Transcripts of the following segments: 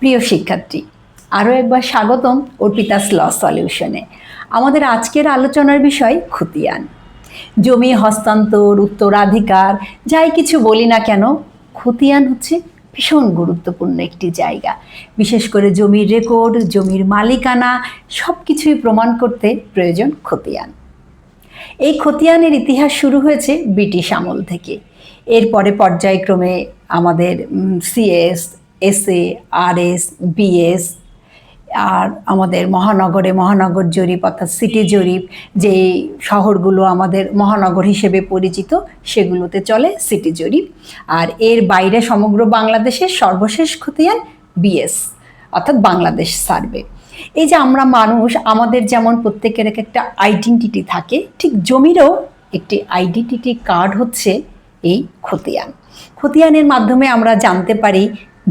প্রিয় শিক্ষার্থী, আরও একবার স্বাগতম অর্পিতাস ল সলিউশনে। আমাদের আজকের আলোচনার বিষয় খতিয়ান। জমি হস্তান্তর, উত্তরাধিকার, যাই কিছু বলি না কেন, খতিয়ান হচ্ছে ভীষণ গুরুত্বপূর্ণ একটি জায়গা। বিশেষ করে জমির রেকর্ড জমির মালিকানা সব কিছুই প্রমাণ করতে প্রয়োজন খতিয়ান। এই খতিয়ানের ইতিহাস শুরু হয়েছে ব্রিটিশ আমল থেকে। এরপরে পর্যায়ক্রমে আমাদের সিএস এসএ, আরএস, বিএস, আর আমাদের মহানগরে মহানগর জরিপ অর্থাৎ সিটি জরিপ যে শহরগুলো আমাদের মহানগর হিসেবে পরিচিত, সেগুলোতে চলে সিটি জরিপ। আর এর বাইরে সমগ্র বাংলাদেশের সর্বশেষ খতিয়ান বিএস, অর্থাৎ বাংলাদেশ সার্ভে। এই যে আমরা মানুষ, আমাদের যেমন প্রত্যেকের এক একটা আইডেন্টিটি থাকে, ঠিক জমিরও একটি আইডেন্টিটি কার্ড হচ্ছে এই খতিয়ান। খতিয়ানের মাধ্যমে আমরা জানতে পারি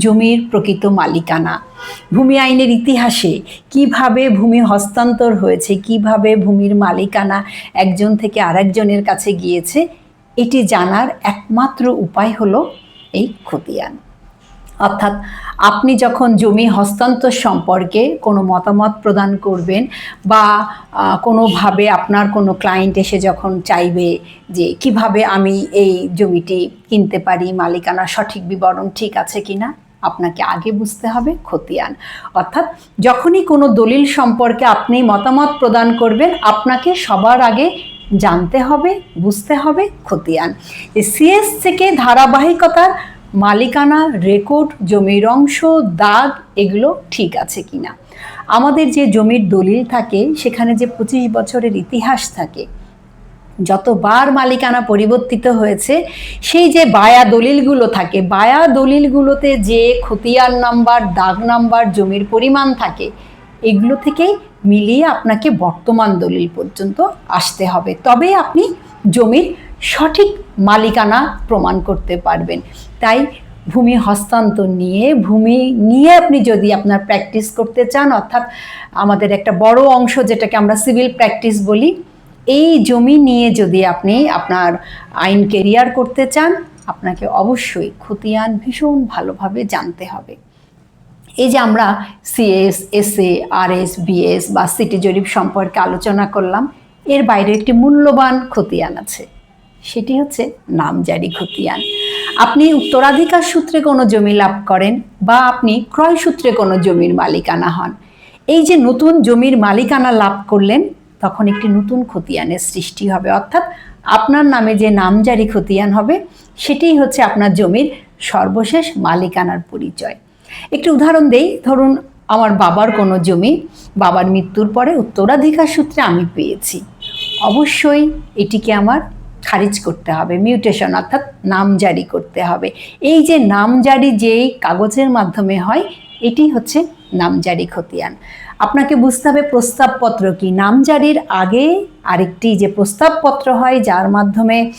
জমির প্রকৃত মালিকানা। ভূমি আইনের ইতিহাসে কীভাবে ভূমি হস্তান্তর হয়েছে, কীভাবে ভূমির মালিকানা একজন থেকে আরেকজনের কাছে গিয়েছে, এটি জানার একমাত্র উপায় হলো এই খতিয়ান। অর্থাৎ আপনি যখন জমি হস্তান্তর সম্পর্কে কোনো মতামত প্রদান করবেন বা কোনোভাবে আপনার কোনো ক্লায়েন্ট এসে যখন চাইবে যে কীভাবে আমি এই জমিটি কিনতে পারি মালিকানা সঠিক বিবরণ ঠিক আছে কিনা আপনাকে আগে বুঝতে হবে খতিয়ান। অর্থাৎ যখনই কোনো দলিল সম্পর্কে আপনি মতামত প্রদান করবেন, আপনাকে সবার আগে জানতে হবে, বুঝতে হবে খতিয়ান। সিএস থেকে ধারাবাহিকতার মালিকানা, রেকর্ড, জমির অংশ, দাগ, এগুলো ঠিক আছে কিনা? আমাদের যে জমির দলিল থাকে, সেখানে যে পঁচিশ বছরের ইতিহাস থাকে যতবার মালিকানা পরিবর্তিত হয়েছে, সেই যে বায়া দলিলগুলো থাকে, বায়া দলিলগুলোতে যে খতিয়ান নাম্বার, দাগ নাম্বার, জমির পরিমাণ থাকে, এগুলো থেকেই মিলিয়ে আপনাকে বর্তমান দলিল পর্যন্ত আসতে হবে। তবে আপনি জমির সঠিক মালিকানা প্রমাণ করতে পারবেন। তাই ভূমি হস্তান্তর নিয়ে, ভূমি নিয়ে আপনি যদি আপনার প্র্যাকটিস করতে চান, অর্থাৎ আমাদের একটা বড় অংশ যেটাকে আমরা সিভিল প্র্যাকটিস বলি এই জমি নিয়ে যদি আপনি আপনার আইন কেরিয়ার করতে চান, আপনাকে অবশ্যই খতিয়ান ভীষণ ভালোভাবে জানতে হবে। এই যে আমরা সিএস এসএ, আরএস, বিএস বা সিটি জরিপ সম্পর্কে আলোচনা করলাম, এর বাইরে একটি মূল্যবান খতিয়ান আছে। সেটি হচ্ছে নামজারি খতিয়ান। আপনি উত্তরাধিকার সূত্রে কোনো জমি লাভ করেন বা আপনি ক্রয় সূত্রে কোনো জমির মালিকানা হন। এই যে নতুন জমির মালিকানা লাভ করলেন তখন একটি নতুন খতিয়ানের সৃষ্টি হবে। অর্থাৎ আপনার নামে যে নামজারি খতিয়ান হবে, সেটাই হচ্ছে আপনার জমির সর্বশেষ মালিকানার পরিচয়। একটি উদাহরণ দেই, ধরুন আমার বাবার কোনো জমি, বাবার মৃত্যুর পরে উত্তরাধিকার সূত্রে আমি পেয়েছি। অবশ্যই এটিকে আমার খারিজ করতে হবে, মিউটেশন অর্থাৎ নাম জারি করতে হবে। এই যে নাম জারি যেই কাগজের মাধ্যমে হয়, এটি হচ্ছে নামজারি খতিয়ান। আপনাকে বুঝতে হবে প্রস্তাবপত্র কি। নামজারির আগে আরেকটি যে প্রস্তাবপত্র হয়, যার মাধ্যমে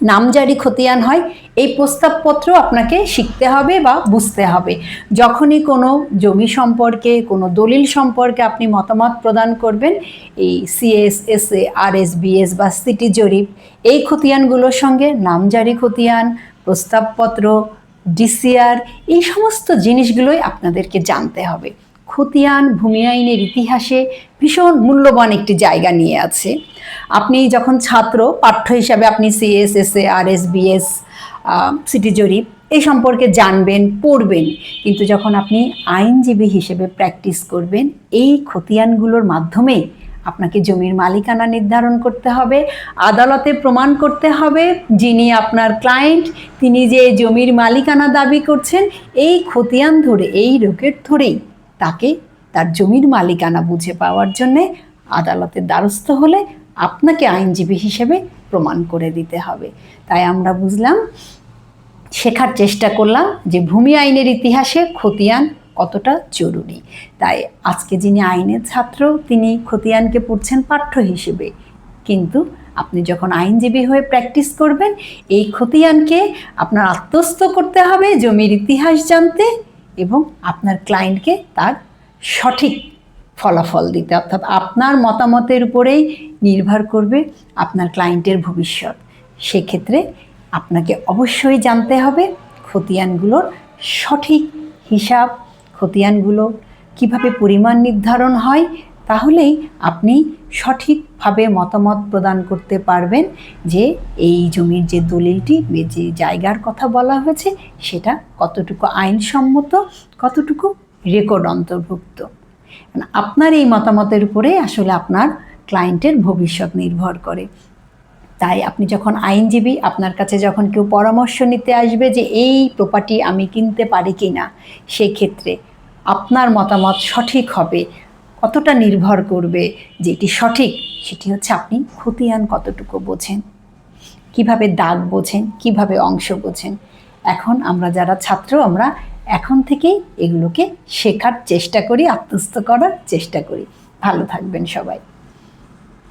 নামজারি খতিয়ান হয়, এই প্রস্তাবপত্র আপনাকে শিখতে হবে বা বুঝতে হবে। যখনই কোনো জমি সম্পর্কে, কোনো দলিল সম্পর্কে আপনি মতামত প্রদান করবেন, এই CS SA R S BS বা সিটি জরিপ, এই খতিয়ানগুলোর সঙ্গে নামজারি খতিয়ান, প্রস্তাবপত্র ডিসিআর, এই সমস্ত জিনিসগুলোই আপনাদেরকে জানতে হবে। খতিয়ান, ভূমি আইনের ইতিহাসে ভীষণ মূল্যবান একটি জায়গা নিয়ে আছে। আপনি যখন ছাত্র, পাঠ্য হিসাবে আপনি CS SA R S BS city জরিপ, এই সম্পর্কে জানবেন, পড়বেন। কিন্তু যখন আপনি আইনজীবী হিসেবে প্র্যাকটিস করবেন, এই খতিয়ানগুলোর মাধ্যমে আপনাকে জমির মালিকানা নির্ধারণ করতে হবে, আদালতে প্রমাণ করতে হবে যিনি আপনার ক্লায়েন্ট তিনি যে জমির মালিকানা দাবি করছেন, এই খতিয়ান ধরে, এই রোগের ধরেই তাকে তার জমির মালিকানা বুঝে পাওয়ার জন্যে আদালতের দ্বারস্থ হলে আপনাকে আইনজীবী হিসেবে প্রমাণ করে দিতে হবে। তাই আমরা বুঝলাম, শেখার চেষ্টা করলাম যে ভূমি আইনের ইতিহাসে খতিয়ান কতটা জরুরি। তাই আজকে যিনি আইনের ছাত্র, তিনি খতিয়ানকে পড়ছেন পাঠ্য হিসেবে। কিন্তু আপনি যখন আইনজীবী হয়ে প্র্যাকটিস করবেন, এই খতিয়ানকে আপনার আত্মস্থ করতে হবে জমির ইতিহাস জানতে এবং আপনার ক্লায়েন্টকে তার সঠিক ফলাফল দিতে। অর্থাৎ আপনার মতামতের উপরেই নির্ভর করবে আপনার ক্লায়েন্টের ভবিষ্যৎ। সেক্ষেত্রে আপনাকে অবশ্যই জানতে হবে খতিয়ানগুলোর সঠিক হিসাব খতিয়ানগুলো কীভাবে পরিমাণ নির্ধারণ হয়, তাহলেই আপনি সঠিকভাবে মতামত প্রদান করতে পারবেন যে এই জমির যে দলিলটি যে জায়গার কথা বলা হয়েছে, সেটা কতটুকু আইনসম্মত, কতটুকু রেকর্ড অন্তর্ভুক্ত। মানে আপনার এই মতামতের উপরে আসলে আপনার ক্লায়েন্টের ভবিষ্যৎ নির্ভর করে। তাই আপনি যখন আইনজীবী, আপনার কাছে যখন কেউ পরামর্শ নিতে আসবে যে এই প্রপার্টি আমি কিনতে পারি কি না সেক্ষেত্রে আপনার মতামত সঠিক হবে, কতটা নির্ভর করবে যেটি সঠিক, সেটি হচ্ছে আপনি খতিয়ান কতটুকু বোঝেন, কীভাবে দাগ বোঝেন, কীভাবে অংশ বোঝেন। এখন আমরা যারা ছাত্র, আমরা এখন থেকেই এগুলোকে শেখার চেষ্টা করি, আত্মস্থ করার চেষ্টা করি। ভালো থাকবেন সবাই।